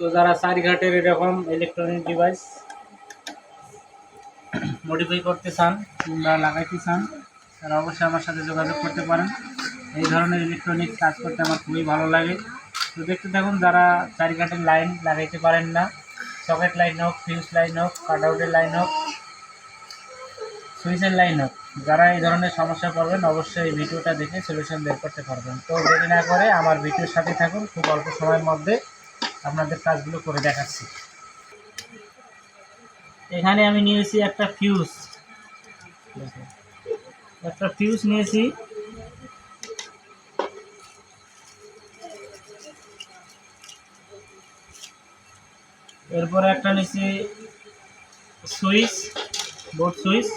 তো যারা চারিঘাটের এরকম ইলেকট্রনিক ডিভাইস মডিফাই করতে চান কিংবা লাগাইতে চান, তারা অবশ্যই আমার সাথে যোগাযোগ করতে পারেন। এই ধরনের ইলেকট্রনিক কাজ করতে আমার খুবই ভালো লাগে। তো দেখতে থাকুন, যারা চারিঘাটের লাইন লাগাইতে পারেন না সকেট লাইন হোক ফিউজ লাইন হোক কাট আউটের লাইন হোক সুইচের লাইন হোক যারা এই ধরনের সমস্যা পড়বেন, অবশ্যই এই ভিডিওটা দেখে সলিউশন বের করতে পারবেন। তো দেরি না করে আমার ভিডিওর সাথে থাকুন। খুব অল্প সময়ের মধ্যে আপনাদের কাজগুলো করে দেখাচ্ছি। এখানে আমি নিয়েছি একটা ফিউজ একটা ফিউজ নিয়েছি। এরপরে একটা নিয়েছি সুইচ বোর্ড সুইচ।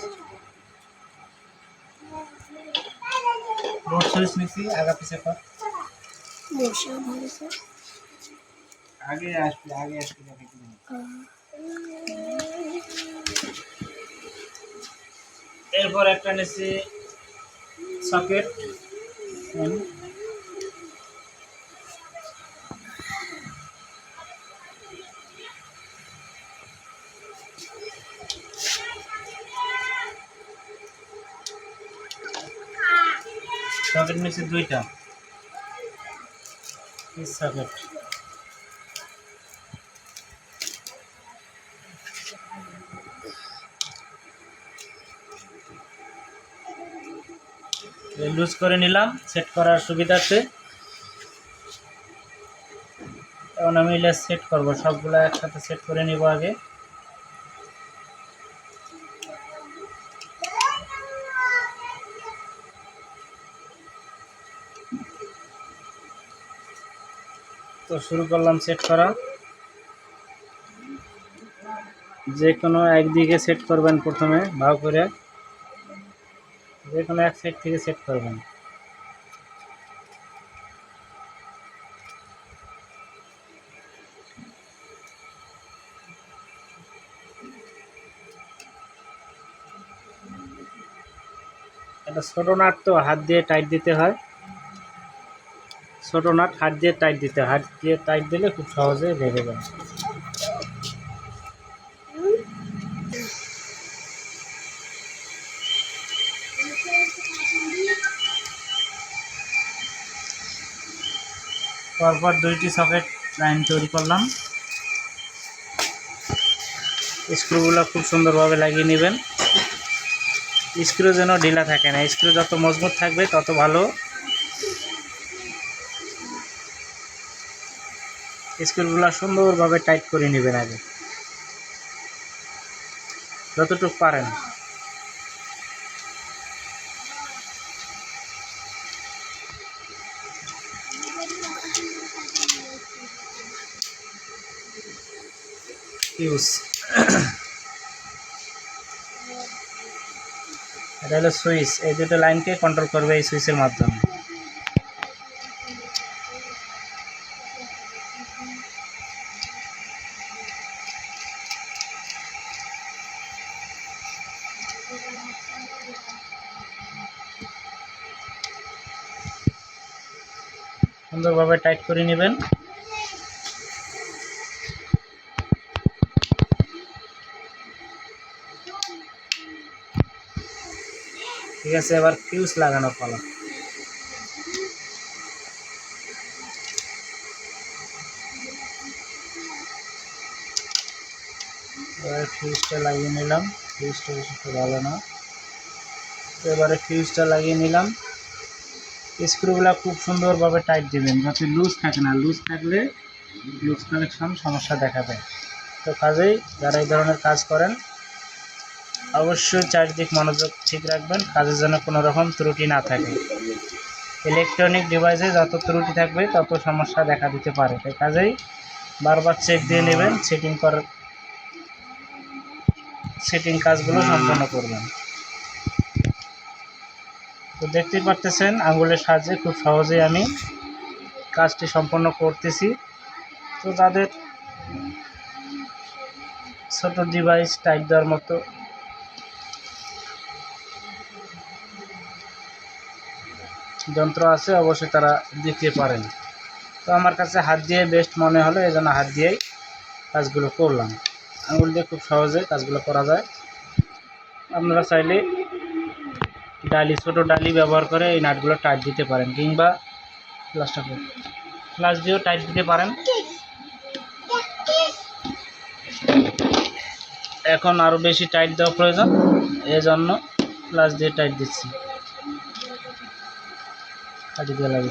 সুইচ নিয়েছি আগা পিছে স্যার আগে আসবে আগে আসবে এরপর একটা নিয়েছি সকেট। সকেট নিয়েছি দুইটা। সকেট লুজ করে নিলাম সেট করার সুবিধার্থে এখন আমি সেট করব, সবগুলো একসাথে সেট করে নিব আগে। তো শুরু করলাম সেট করা। যে কোনো একদিকে সেট করবেন প্রথমে, ভাগ করে। যে কোনো এক সাইড থেকে সেট করবেন। এটা ছোট নাট তো, হাত দিয়ে টাইট দিতে হয়। ছোট নাট হাত দিয়ে টাইট দিতে হাত দিয়ে টাইট দিলে খুব সহজে বেড়ে যায়। পরপর দুইটি সকেট লাইন তৈরি করলাম। স্ক্রুগুলো খুব সুন্দরভাবে লাগিয়ে নেবেন। স্ক্রু যেন ঢিলা থাকে না। স্ক্রু যত মজবুত থাকবে তত ভালো। স্ক্রুগুলো সুন্দরভাবে টাইট করে নেবেন আগে। যতটুকু পারেন। এটা হলো সুইচ। এই দুটো লাইনকে কন্ট্রোল করবে এই সুইচের মাধ্যমে। সুন্দরভাবে টাইট করে নেবেন। ঠিক আছে এবার ফিউজ লাগানোর পালা। এবার ফিউজটা লাগিয়ে নিলাম। ফিউজটা বেশি একটা ভালো না। এবারে ফিউজটা লাগিয়ে নিলাম। স্ক্রুগুলো খুব সুন্দরভাবে টাইট দেবেন যাতে লুজ থাকে না। লুজ থাকলে লুজ কানেকশন সমস্যা দেখা দেয়। তো কাজেই যারা এই ধরনের কাজ করেন, অবশ্যই চারিদিক মনোযোগ ঠিক রাখবেন, কাজের জন্য কোনো রকম ত্রুটি না থাকে। ইলেকট্রনিক ডিভাইসে যত ত্রুটি থাকবে, তত সমস্যা দেখা দিতে পারে। তাই কাজেই বারবার চেক দিয়ে নেবেন সেটিং কর সেটিং কাজগুলো সম্পন্ন করবেন। তো দেখতেই পারতেছেন আঙুলের সাহায্যে খুব সহজেই আমি কাজটি সম্পন্ন করতেছি। তো তাদের ছোট ডিভাইস টাইপ দেওয়ার মতো যন্ত্র আছে অবশ্যই তারা দিতে পারেন। তো আমার কাছে হাত দিয়ে বেস্ট মনে হলো এই জন্য হাত দিয়েই কাজগুলো করলাম। আঙুল দিয়ে খুব সহজে কাজগুলো করা যায়। আপনারা চাইলে ডালি, ছোট ডালি ব্যবহার করে এই নাটগুলো টাইট দিতে পারেন কিংবা প্লাসটা প্লাস দিয়েও টাইট দিতে পারেন। এখন আরও বেশি টাইট দেওয়া প্রয়োজন এই জন্য প্লাস দিয়ে টাইট দিচ্ছি। কাটি দিয়ে লাগে